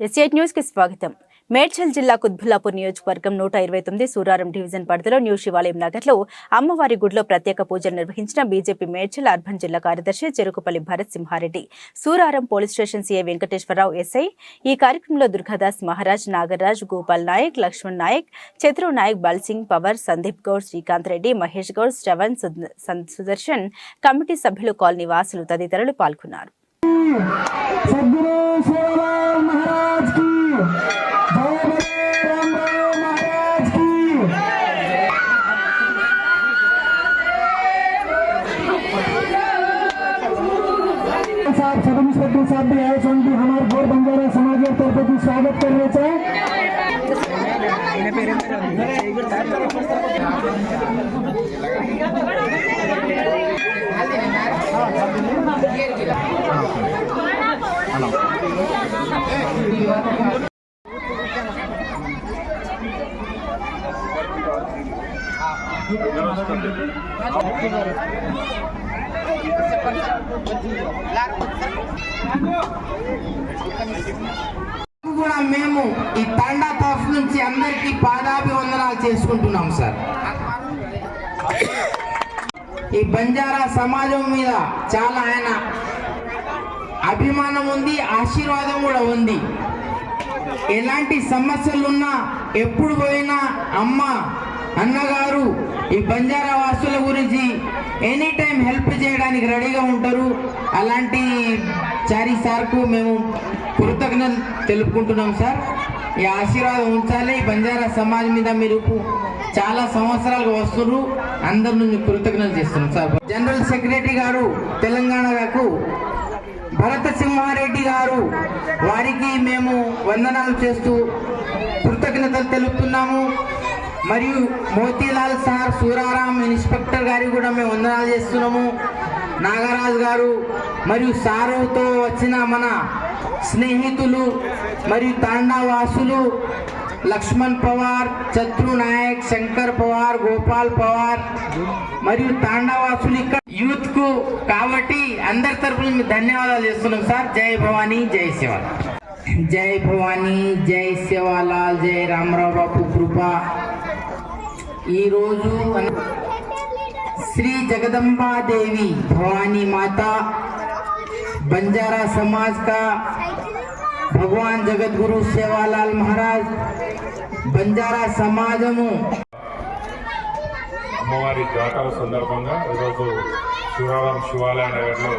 ఎస్ఐట్ న్యూస్కి స్వాగతం. మేడ్చల్ జిల్లా కుత్బుల్లాపూర్ నియోజకవర్గం నూట ఇరవై తొమ్మిది సూరారం డివిజన్ పరిధిలో న్యూ శివాలయం నగర్లో అమ్మవారి గుడిలో ప్రత్యేక పూజలు నిర్వహించిన బీజేపీ మేడ్చల్ అర్బన్ జిల్లా కార్యదర్శి Cherukupalli Bharat Simhareddy Suraram police station C A Venkateswararao S I ఈ కార్యక్రమంలో దుర్గాదాస్ మహారాజ్ నాగరాజ్ గోపాల్ నాయక్ లక్ష్మణ్ నాయక్ చతురు నాయక్ బల్సింగ్ పవర్ సందీప్ గౌడ్ శ్రీకాంత్ రెడ్డి మహేష్ గౌడ్ శ్రవణ్ సుదర్శన్ కమిటీ సభ్యులు కాలనీ వాసులు తదితరులు పాల్గొన్నారు. साहब भी आए उनकी हमारे गोर बंजारा समाज के तरफ़ से स्वागत करने चाहे। కూడా మేము ఈ తండా తరఫు నుంచి అందరికీ పాదాభివందనాలు చేసుకుంటున్నాం సార్. ఈ బంజారా సమాజం మీద చాలా ఆయన అభిమానం ఉంది ఆశీర్వాదం కూడా ఉంది. ఎలాంటి సమస్యలున్నా ఎప్పుడు పోయినా అమ్మ అన్నగారు ఈ బంజారా వాసుల గురించి ఎనీ టైం హెల్ప్ చేయడానికి రెడీగా ఉంటారు. అలాంటి చారి సార్కు మేము కృతజ్ఞతలు తెలుపుకుంటున్నాం సార్. ఈ ఆశీర్వాదం ఉంచాలి. ఈ బంజారా సమాజ్ మీద మీరు చాలా సంవత్సరాలుగా వస్తున్నారు. అందరి నుంచి కృతజ్ఞతలు చేస్తున్నాం సార్. జనరల్ సెక్రటరీ గారు తెలంగాణకు భరత సింహారెడ్డి గారు వారికి మేము వందనాలు చేస్తూ కృతజ్ఞతలు తెలుపుతున్నాము. మరియు మోతీలాల్ సార్ సూరారాం ఇన్స్పెక్టర్ గారికి కూడా మేము వందనాలు చేస్తున్నాము. నాగరాజు గారు మరియు సారుతో వచ్చిన మన స్నేహితులు మరియు తాండావాసులు లక్ష్మణ్ పవార్ చత్రు నాయక్ శంకర్ పవార్ గోపాల్ పవార్ మరియు తాండావాసులు ఇక్కడ యూత్కు కాబట్టి అందరి తరఫున మేము ధన్యవాదాలు చేస్తున్నాం సార్. జై భవానీ జై శివ జై భవానీ జై శివలాల్ జై రామరావు బాపు కృప. ఈరోజు మన శ్రీ జగదంబాదేవి భవానీ మాత बंजारा समाज का भगवान जगत गुरु सेवालाल महाराज బంజారా సమాజము అమ్మవారి జాతర సందర్భంగా ఈరోజు శివరాం శివాలయ నగర్లో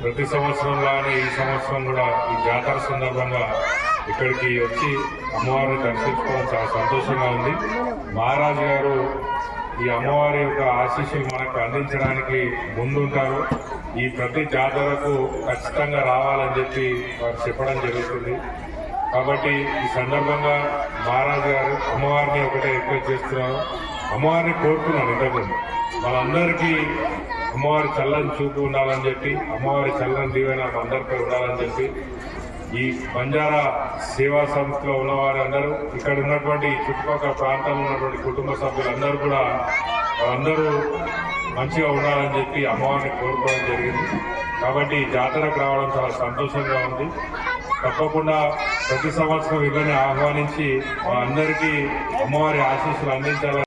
ప్రతి సంవత్సరంలానే ఈ సంవత్సరం కూడా ఈ జాతర సందర్భంగా ఇక్కడికి వచ్చి అమ్మవారిని దర్శించుకోవడం చాలా సంతోషంగా ఉంది. మహారాజు గారు ఈ అమ్మవారి యొక్క ఆశీస్సులు మనకు అందించడానికి ముందుంటారు. ఈ ప్రతి జాతరకు ఖచ్చితంగా రావాలని చెప్పి వారు చెప్పడం జరుగుతుంది. కాబట్టి ఈ సందర్భంగా మహారాజు గారు అమ్మవారిని ఒకటే రిక్వెస్ట్ చేస్తున్నారు అమ్మవారిని కోరుకున్నాను ఇంతకుముందు. వాళ్ళందరికీ అమ్మవారి చల్లని చూపు ఉండాలని చెప్పి అమ్మవారి చల్లని దీవెన అందరిపై ఉండాలని చెప్పి ఈ బంజారా సేవా సంస్థలో ఉన్న వారందరూ ఇక్కడ ఉన్నటువంటి చుట్టుపక్కల ప్రాంతంలో ఉన్నటువంటి కుటుంబ సభ్యులందరూ కూడా అందరూ మంచిగా ఉండాలని చెప్పి అమ్మవారిని కోరుకోవడం జరిగింది. కాబట్టి జాతరకు రావడం చాలా సంతోషంగా ఉంది. తప్పకుండా ప్రతి సంవత్సరం వీళ్ళని ఆహ్వానించి అందరికీ అమ్మవారి ఆశీస్సులు అందించాలని